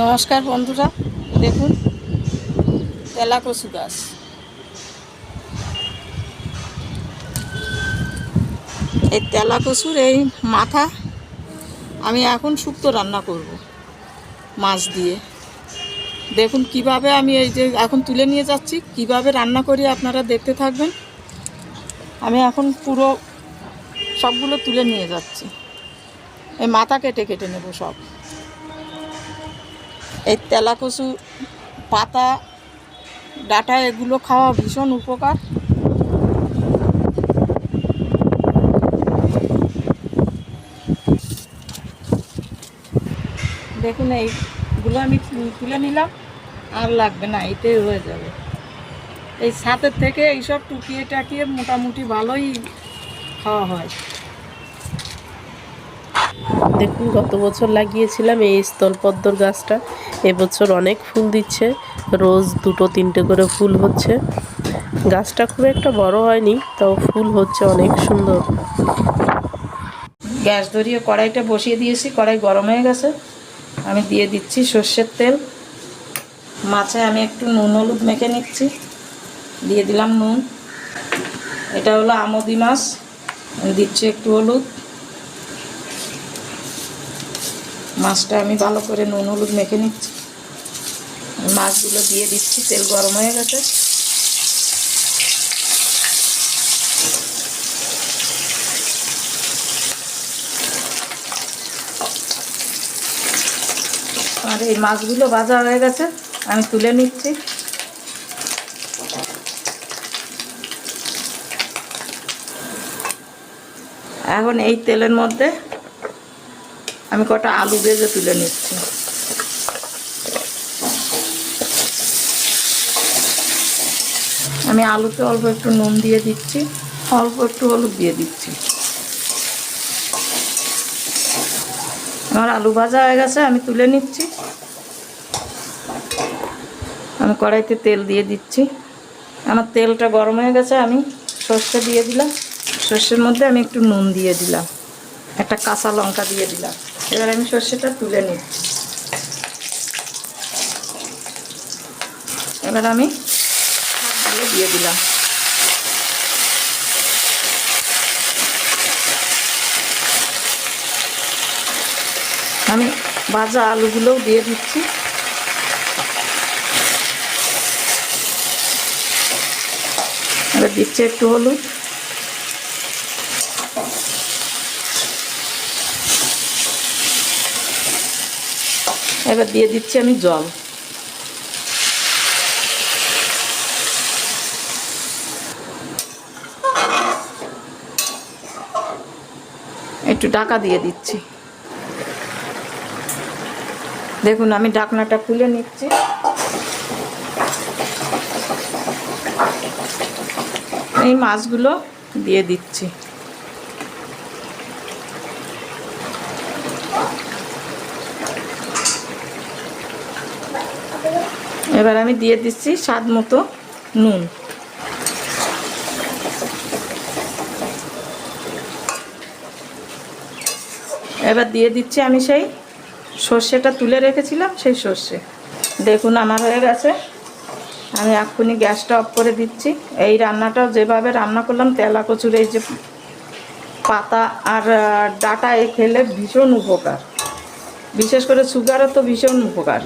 নমস্কার বন্ধুরা, দেখুন তেলা কচু গাছ। এই তেলা কচুর এই মাথা আমি এখন শুক্তো রান্না করব, মাছ দিয়ে। দেখুন, কীভাবে আমি এই যে এখন তুলে নিয়ে যাচ্ছি, কীভাবে রান্না করি আপনারা দেখতে থাকবেন। আমি এখন পুরো সবগুলো তুলে নিয়ে যাচ্ছি। এই মাথা কেটে কেটে নেব সব। এই তেলা কচু পাতা, ডাটা, এগুলো খাওয়া ভীষণ উপকার। দেখুন, এইগুলো আমি তুলে নিলাম, আর লাগবে না এটাই হয়ে যাবে। এই ছাতের থেকে এইসব টুকিয়ে টাকিয়ে মোটামুটি ভালোই খাওয়া হয়। দেখুন, গত বছর লাগিয়েছিলাম এই স্থলপদ্মর গাছটা। এবছর অনেক ফুল দিচ্ছে। রোজ দুটো, তিনটে করে ফুল হচ্ছে। গাছটা খুব একটা বড় হয়নি, তাও ফুল হচ্ছে অনেক সুন্দর। গ্যাস ধরিয়ে কড়াইটা বসিয়ে দিয়েছি। কড়াই গরম হয়ে গেছে। আমি দিয়ে দিচ্ছি সর্ষের তেল। মাছে আমি একটু নুন, হলুদ মেখে নিচ্ছি। দিয়ে দিলাম নুন। এটা হলো আমদি মাছ। দিচ্ছি একটু হলুদ। মাছটা আমি ভালো করে নুন, হলুদ মেখে নিচ্ছি। মাছগুলো দিয়ে দিচ্ছি, তেল গরম হয়ে গেছে। আর এই মাছগুলো ভাজা হয়ে গেছে, আমি তুলে নিচ্ছি। এখন এই তেলের মধ্যে আমি কটা আলু ভেজে তুলে নিচ্ছি। আমি আলুতে অল্প একটু নুন দিয়ে দিচ্ছি, অল্প একটু হলুদ দিয়ে দিচ্ছি। আমার আলু ভাজা হয়ে গেছে, আমি তুলে নিচ্ছি। আমি কড়াইতে তেল দিয়ে দিচ্ছি। আমার তেলটা গরম হয়ে গেছে, আমি সর্ষে দিয়ে দিলাম। সর্ষের মধ্যে আমি একটু নুন দিয়ে দিলাম। একটা কাঁচা লঙ্কা দিয়ে দিলাম। এবার আমি সর্ষেটা তুলে নিচ্ছি এবার আমি দিয়ে দিলাম। আমি ভাজা আলুগুলোও দিয়ে দিচ্ছি। এবার দিচ্ছি একটু হলুদ। এবার দিয়ে দিচ্ছি আমি জল। একটু ডাকা দিয়ে দিচ্ছি। দেখুন, আমি ডাকনাটা খুলে নিচ্ছি। এই মাছগুলো দিয়ে দিচ্ছি। এবার আমি দিয়ে দিচ্ছি স্বাদ মতো নুন। এবার দিয়ে দিচ্ছি আমি সেই সর্ষেটা তুলে রেখেছিলাম, সেই সর্ষে। দেখুন, আমার হয়ে গেছে। আমি এক্ষুনি গ্যাসটা অফ করে দিচ্ছি। এই রান্নাটাও যেভাবে রান্না করলাম তেলা কচুর এই যে পাতা আর ডাটা এই খেলে ভীষণ উপকার। বিশেষ করে সুগারও তো ভীষণ উপকার।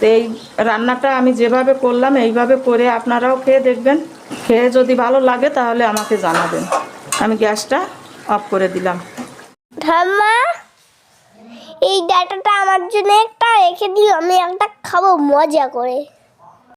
তো এই রান্নাটা আমি যেভাবে করলাম, এইভাবে করে আপনারাও খেয়ে দেখবেন। খেয়ে যদি ভালো লাগে তাহলে আমাকে জানাবেন। আমি গ্যাসটা অফ করে দিলাম। এই ডাটাটা আমার জন্য একটা রেখে দিও, আমি একটা খাব, মজা করে।